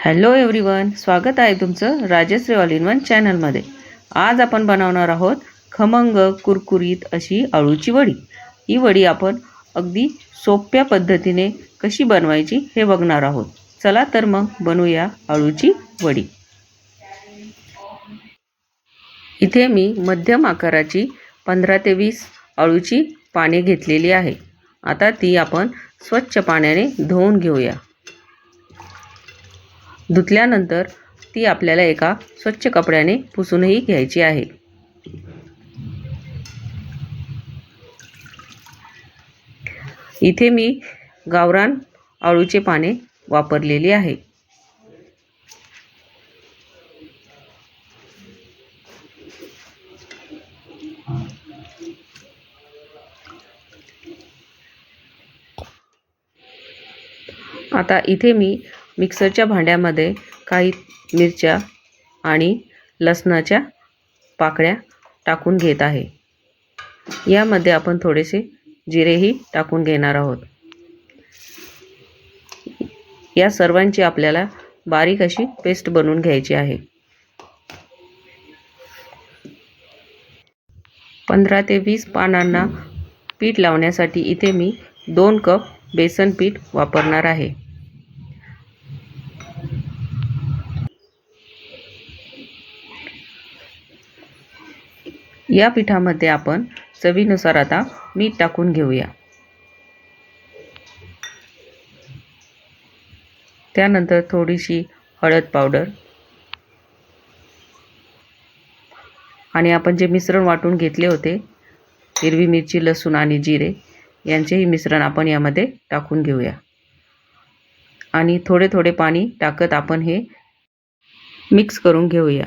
Hello everyone स्वागत आहे तुमचं राजश्री ऑल इन वन चॅनलमध्ये. आज आपण बनवणार आहोत खमंग कुरकुरीत अशी अळूची वडी. ही वडी आपण अगदी सोप्या पद्धतीने कशी बनवायची हे बघणार आहोत. चला तर मग बनवूया अळूची वडी. इथे मी मध्यम आकाराची पंधरा ते वीस अळूची पाने घेतलेली आहे. आता ती आपण स्वच्छ पाण्याने धुवून घेऊया. धुतल्यानंतर ती आपल्याला एका स्वच्छ कपड्याने पुसूनही घ्यायची आहे. इथे मी गावरान आळूचे पाने वापरलेली आहे. आता इथे मी मिक्सरच्या भांड्यामध्ये काही मिरच्या आणि लसणाच्या पाकळ्या टाकून घेत आहे. यामध्ये आपण थोडेसे जिरेही टाकून घेणार आहोत. या सर्वांची आपल्याला बारीक अशी पेस्ट बनवून घ्यायची आहे. पंधरा ते वीस पानांना पीठ लावण्यासाठी इथे मी दोन कप बेसन पीठ वापरणार आहे. या पिठामध्ये आपण चवीनुसार आता मीठ टाकून घेऊया. त्यानंतर थोडीशी हळद पावडर. आणि आपण जे मिश्रण वाटून घेतले होते हिरवी मिरची लसूण आणि जिरे यांचेही मिश्रण आपण यामध्ये टाकून घेऊया. आणि थोडे थोडे पाणी टाकत आपण हे मिक्स करून घेऊया.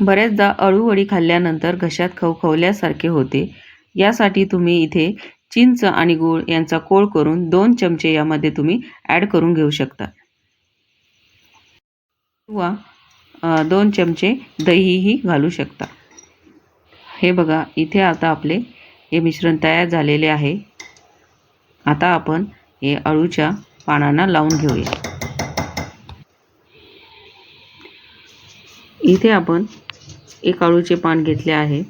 बऱ्याचदा अळूवडी खाल्ल्यानंतर घशात खवखवल्यासारखे होते. यासाठी तुम्ही इथे चिंच आणि गूळ यांचा कोळ करून दोन चमचे यामध्ये तुम्ही ॲड करून घेऊ शकता. किंवा दोन चमचे दहीही घालू शकता. हे बघा इथे आता आपले हे मिश्रण तयार झालेले आहे. आता आपण हे अळूच्या पानांना लावून घेऊया. इथे आपण एक आळूचे पान घेतले आहे.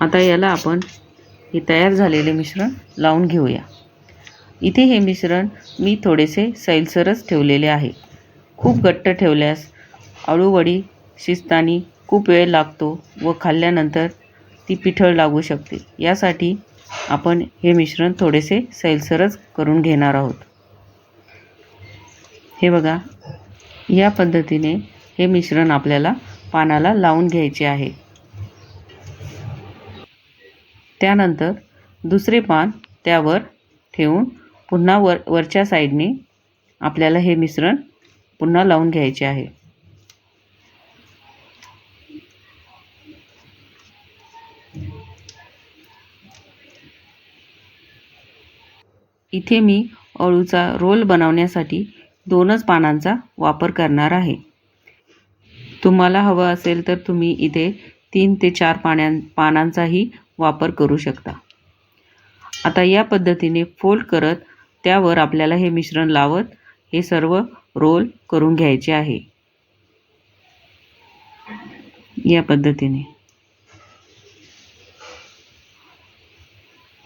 आता याला आपण हे तयार झालेले मिश्रण लावून घेऊया. इथे हे मिश्रण मी थोडेसे सैलसरच ठेवलेले आहे. खूप घट्ट ठेवल्यास अळूवडी शिजताना खूप वेळ लागतो व खाल्ल्यानंतर ती पिठळ लागू शकते. यासाठी आपण हे मिश्रण थोडेसे सैलसरच करून घेणार आहोत. हे बघा या पद्धतीने हे मिश्रण आपल्याला पानाला लावून घ्यायचे आहे. त्यानंतर दुसरे पान त्यावर ठेवून पुन्हा वर वरच्या साईडने आपल्याला हे मिश्रण पुन्हा लावून घ्यायचे आहे. इथे मी अळूचा रोल बनवण्यासाठी दोनच पानांचा वापर करणार आहे. तुम्हाला हवं असेल तर तुम्ही इथे तीन ते चार पाण्यां पानांचाही वापर करू शकता. आता या पद्धतीने फोल्ड करत त्यावर आपल्याला हे मिश्रण लावत हे सर्व रोल करून घ्यायचे आहे. या पद्धतीने.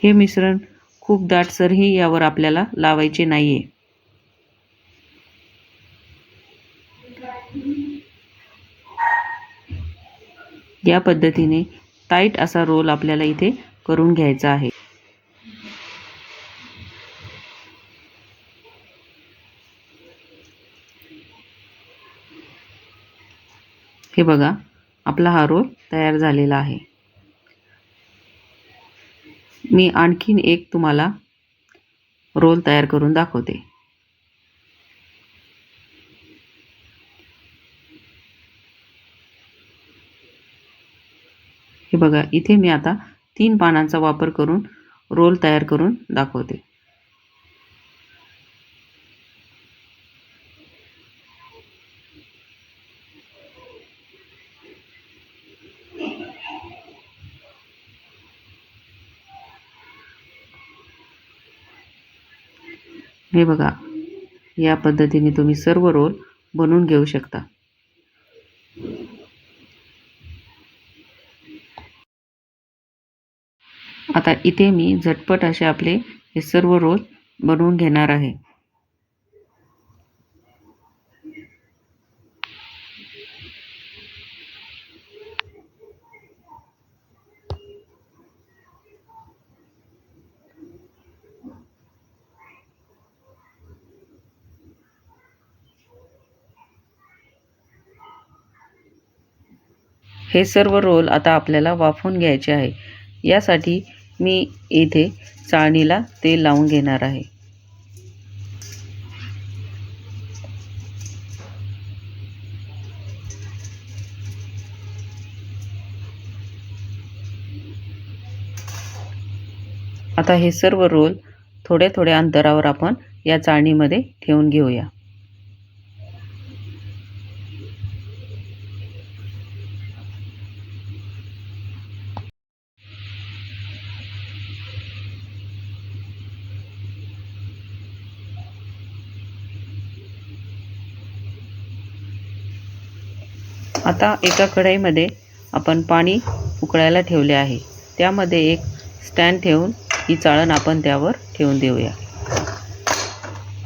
हे मिश्रण खूप दाटसरही यावर आपल्याला लावायचे नाही आहे या पद्धतीने टाईट असा रोल आपल्याला इथे करून घ्यायचा आहे. हे बघा आपला हा रोल तयार झालेला आहे. मी आणखीन एक तुम्हाला रोल तयार करून दाखवते. हे बघा इथे मी आता तीन पानांचा वापर करून रोल तयार करून दाखवते. हे बघा या पद्धतीने तुम्ही सर्व रोल बनवून घेऊ शकता. आता इथे मी झटपट असे आपले हे सर्व रोल बनवून घेणार आहे. हे सर्व रोल आता आपल्याला वाफवून घ्यायचे आहे. यासाठी मी इथे चाळणीला तेल लावून घेणार आहे. आता हे सर्व रोल थोड्या थोड्या अंतरावर आपण या चाळणीमध्ये ठेवून घेऊया. आता एका कढईमध्ये आपण पाणी उकळायला ठेवले आहे. त्यामध्ये एक स्टँड ठेवून ही चाळण आपण त्यावर ठेवून देऊया.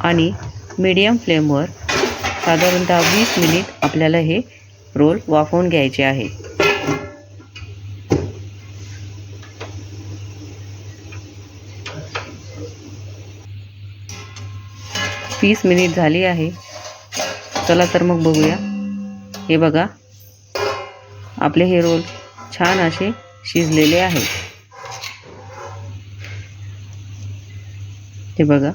आणि मीडियम फ्लेमवर साधारणतः वीस मिनिट आपल्याला हे रोल वाफवून घ्यायचे आहे. वीस मिनिट झाली आहे. चला तर मग बघूया. हे बघा. आपले हे रोल छान असे शिजलेले आहे हे बघा.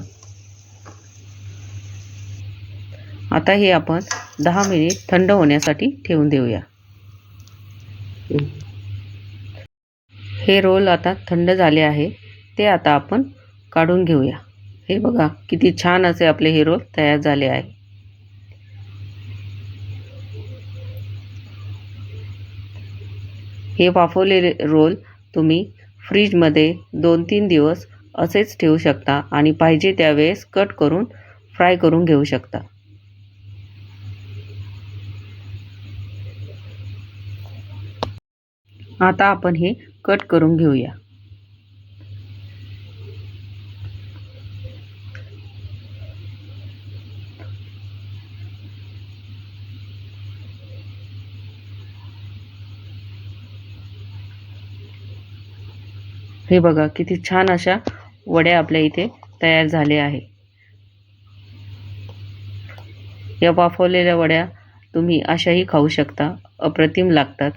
आता हे आपण दहा मिनिट थंड होण्यासाठी ठेवून देऊया. हे रोल आता थंड झाले आहे ते आता आपण काढून घेऊया. हे बघा किती छान असे आपले हे रोल तयार झाले आहे. हे वाफवलेले रोल तुम्ही फ्रीजमध्ये दोन तीन दिवस असेच ठेवू शकता आणि पाहिजे त्यावेळेस कट करून फ्राय करून घेऊ शकता. आता आपण हे कट करून घेऊया. हे बघा किती छान अशा वड्या आपल्या इथे तयार झाल्या आहे या वाफवलेल्या वड्या तुम्ही अशाही खाऊ शकता अप्रतिम लागतात.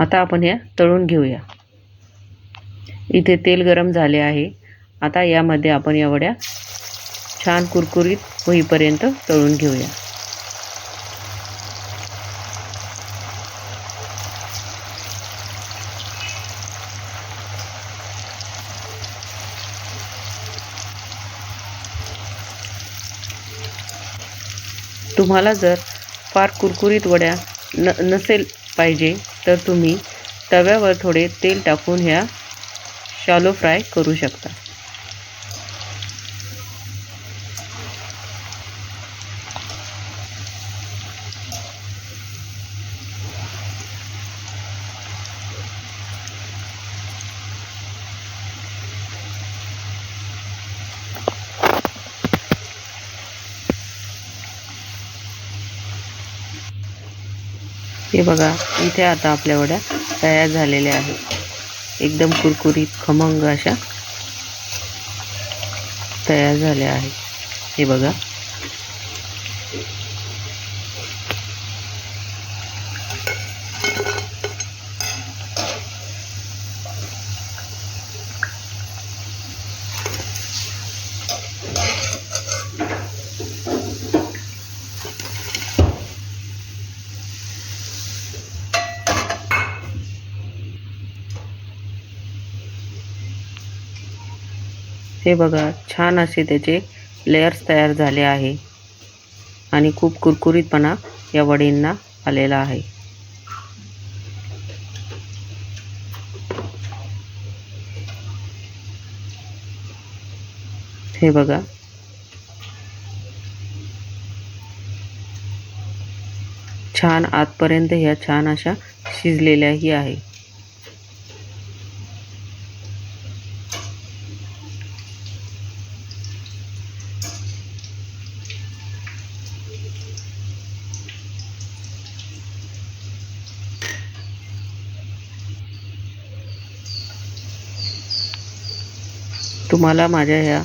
आता आपण या तळून घेऊया. इथे तेल गरम झाले आहे. आता यामध्ये आपण या वड्या छान कुरकुरीत होईपर्यंत तळून घेऊया. तुम्हाला जर फार कुरकुरीत वड्या न नसेल पाहिजे तर तुम्ही तव्यावर थोडे तेल टाकून ह्या शालो फ्राय करू शकता. हे बघा इथे आता आपल्या वड्या तयार झालेल्या आहेत. एकदम कुरकुरीत खमंग अशा तयार झाल्या आहेत. हे बघा. हे बघा छान असे त्याचे लेयर्स तयार झाले आहे. आणि खूप कुरकुरीतपणा या वडींना आलेला आहे. हे बघा. छान आतपर्यंत ह्या छान अशा शिजलेल्याही आहे. तुम्हाला माझ्या ह्या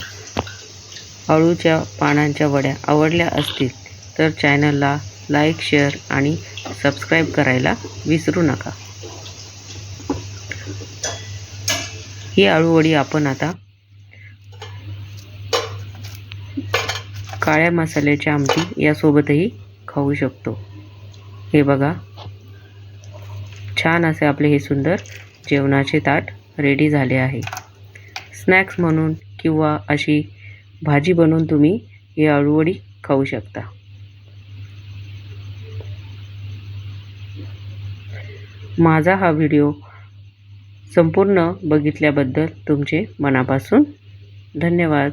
अळूच्या पानांच्या वड्या आवडल्या असतील तर चॅनलला लाईक शेअर आणि सबस्क्राईब करायला विसरू नका. ही अळूवडी आपण आता काळ्या मसाल्याच्या आमटी यासोबतही खाऊ शकतो. हे बघा. छान असे आपले हे सुंदर जेवणाचे ताट रेडी झाले आहे. स्नॅक्स म्हणून किंवा अशी भाजी बनवून तुम्ही ही अळूवडी खाऊ शकता. माझा हा व्हिडिओ संपूर्ण बघितल्याबद्दल तुमचे मनापासून धन्यवाद.